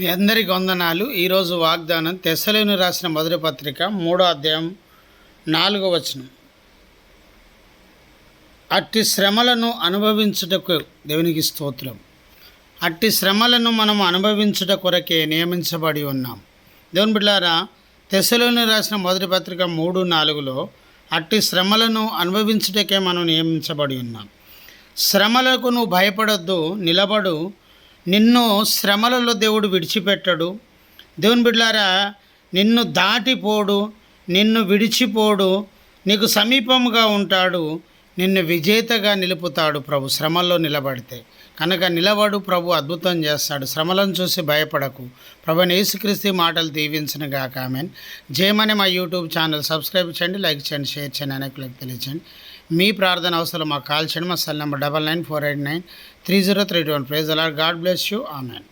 మీ అందరికి వందనాలు. ఈరోజు వాగ్దానం తెసలేను రాసిన మొదటి పత్రిక మూడో అధ్యాయం నాలుగో వచనం. అట్టి శ్రమలను అనుభవించుటకు దేవునికి స్తోత్రం. అట్టి శ్రమలను మనం అనుభవించుట కొరకే నియమించబడి ఉన్నాం. దేవుని బిడ్డారా తెసలోని రాసిన మొదటి పత్రిక మూడు నాలుగులో అట్టి శ్రమలను అనుభవించుటకే మనం నియమించబడి ఉన్నాం. శ్రమలకు నువ్వు భయపడొద్దు నిలబడు నిన్ను శ్రమలలో దేవుడు విడిచిపెట్టడు. దేవుని బిడ్డారా నిన్ను దాటిపోడు నిన్ను విడిచిపోడు నీకు సమీపముగా ఉంటాడు. నిన్ను విజేతగా నిలుపుతాడు ప్రభు. శ్రమల్లో నిలబడితే. కనుక నిలబడు ప్రభు అద్భుతం చేస్తాడు. శ్రమలను చూసి భయపడకు. ప్రభు యేసుక్రీస్తు మాటలు దీవించిన గాక. ఆమెన్. జయమని మా యూట్యూబ్ ఛానల్ సబ్స్క్రైబ్ చేయండి లైక్ చేయండి షేర్ చేయండి అనేకులకు తెలియచేయండి మీ ప్రార్థన అవసరం మాకు కాల్ చేయండి. మా cell number double nine four eight nine three zero three two one. Praise అలా గాడ్ బ్లెస్ యూ. ఆమెన్.